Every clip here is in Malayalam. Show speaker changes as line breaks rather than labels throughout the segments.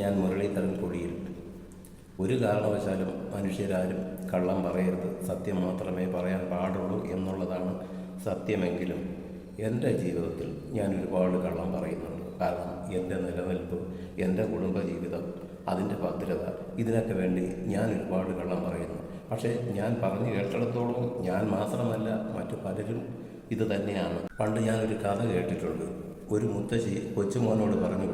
ഞാൻ മുരളീധരൻ കൊടിയിൽ. ഒരു കാരണവശാലും മനുഷ്യരാരും കള്ളം പറയരുത്. സത്യം മാത്രമേ പറയാൻ പാടുള്ളൂ എന്നുള്ളതാണ് സത്യമെങ്കിലും എന്റെ ജീവിതത്തിൽ ഞാൻ ഒരുപാട് കള്ളം പറയുന്നുണ്ട്. കാരണം എന്റെ നിലനിൽപ്പ് എന്റെ കുടുംബജീവിതം അതിന്റെ ഭദ്രത ഇതിനൊക്കെ വേണ്ടി ഞാൻ ഒരുപാട് കള്ളം പറയുന്നു. പക്ഷേ ഞാൻ പറഞ്ഞു കേട്ടിടത്തോളം ഞാൻ മാത്രമല്ല മറ്റു പലരും ഇത് തന്നെയാണ്. പണ്ട് ഞാനൊരു കഥ കേട്ടിട്ടുണ്ട്. ഒരു മുത്തശ്ശി കൊച്ചുമോനോട് പറഞ്ഞു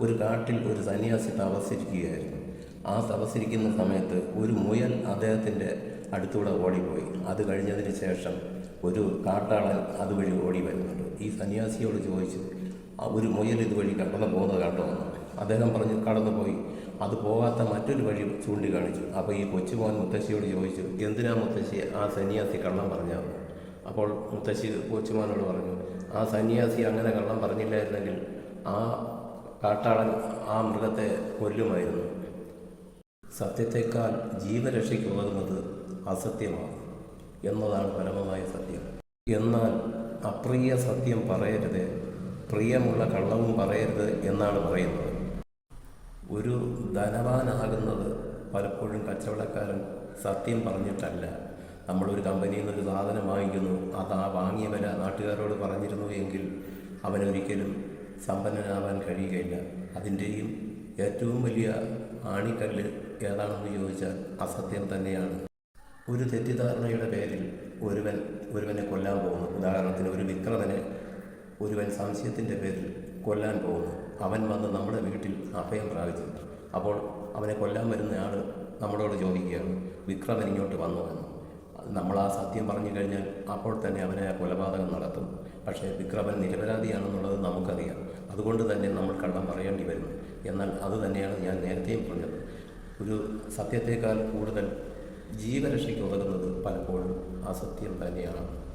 ഒരു കാട്ടിൽ ഒരു സന്യാസി തപസ്സിരിക്കുകയായിരുന്നു ആ തപസ്സിരിക്കുന്ന സമയത്ത് ഒരു മുയൽ അദ്ദേഹത്തിന്റെ അടുത്തൂടെ ഓടിപ്പോയി. അത് കഴിഞ്ഞതിന് ശേഷം ഒരു കാട്ടാളൻ അതുവഴി ഓടി വരുന്നുണ്ട്. ഈ സന്യാസിയോട് ചോദിച്ചു ഒരു മുയൽ ഇതുവഴി കടന്നു പോകുന്നത് കണ്ടോ? അദ്ദേഹം പറഞ്ഞു കടന്നുപോയി. അത് പോകാത്ത മറ്റൊരു വഴി ചൂണ്ടിക്കാണിച്ചു. അപ്പോൾ ഈ കൊച്ചുമോൻ മുത്തശ്ശിയോട് ചോദിച്ചു എന്തിനാ മുത്തശ്ശി ആ സന്യാസി കള്ളം പറഞ്ഞു അപ്പോൾ മുത്തശ്ശി കൊച്ചുമോനോട് പറഞ്ഞു ആ സന്യാസി അങ്ങനെ കള്ളം പറഞ്ഞില്ലായിരുന്നെങ്കിൽ ആ കാട്ടാളൻ ആ മൃഗത്തെ കൊല്ലുമായിരുന്നു. സത്യത്തെക്കാൾ ജീവരക്ഷയ്ക്ക് ഉതകുന്നത് അസത്യമാണ് എന്നതാണ് പരമമായ സത്യം. എന്നാൽ അപ്രിയ സത്യം പറയരുത് പ്രിയമുള്ള കള്ളവും പറയരുത് എന്നാണ് പറയുന്നത്. ഒരു ധനവാനാകുന്നത് പലപ്പോഴും കച്ചവടക്കാരൻ സത്യം പറഞ്ഞിട്ടല്ല. നമ്മളൊരു കമ്പനിയിൽ നിന്നൊരു സാധനം വാങ്ങിക്കുന്നു അത് ആ വാങ്ങിയ വില നാട്ടുകാരോട് പറഞ്ഞിരുന്നു എങ്കിൽ അവനൊരിക്കലും സമ്പന്നനാവാൻ കഴിയുകയില്ല. അതിന്റെയും ഏറ്റവും വലിയ ആണിക്കല്ല് ഏതാണെന്ന് ചോദിച്ചാൽ അസത്യം തന്നെയാണ്. ഒരു തെറ്റിദ്ധാരണയുടെ പേരിൽ ഒരുവൻ ഒരുവനെ കൊല്ലാൻ പോകുന്നു. ഉദാഹരണത്തിന് ഒരു വിക്രമനെ ഒരുവൻ സംശയത്തിന്റെ പേരിൽ കൊല്ലാൻ പോകുന്നു. അവൻ വന്ന് നമ്മുടെ വീട്ടിൽ അഭയം പ്രാപിച്ചു. അപ്പോൾ അവനെ കൊല്ലാൻ വരുന്ന ആൾ നമ്മളോട് ചോദിക്കുകയാണ് വിക്രമൻ ഇങ്ങോട്ട് വന്നു എന്ന്. നമ്മൾ ആ സത്യം പറഞ്ഞു കഴിഞ്ഞാൽ അപ്പോൾ തന്നെ അവനെ ആ കൊലപാതകം നടത്തും. പക്ഷേ വിക്രമൻ നിരപരാധിയാണെന്നുള്ളത് നമുക്കറിയാം. അതുകൊണ്ട് തന്നെ നമ്മൾ കള്ളം പറയേണ്ടി വരുന്നു. എന്നാൽ അത് തന്നെയാണ് ഞാൻ നേരത്തെയും പറഞ്ഞത്. ഒരു സത്യത്തേക്കാൾ കൂടുതൽ ജീവരക്ഷയ്ക്ക് ഉതകുന്നത് പലപ്പോഴും അസത്യം തന്നെയാണ്.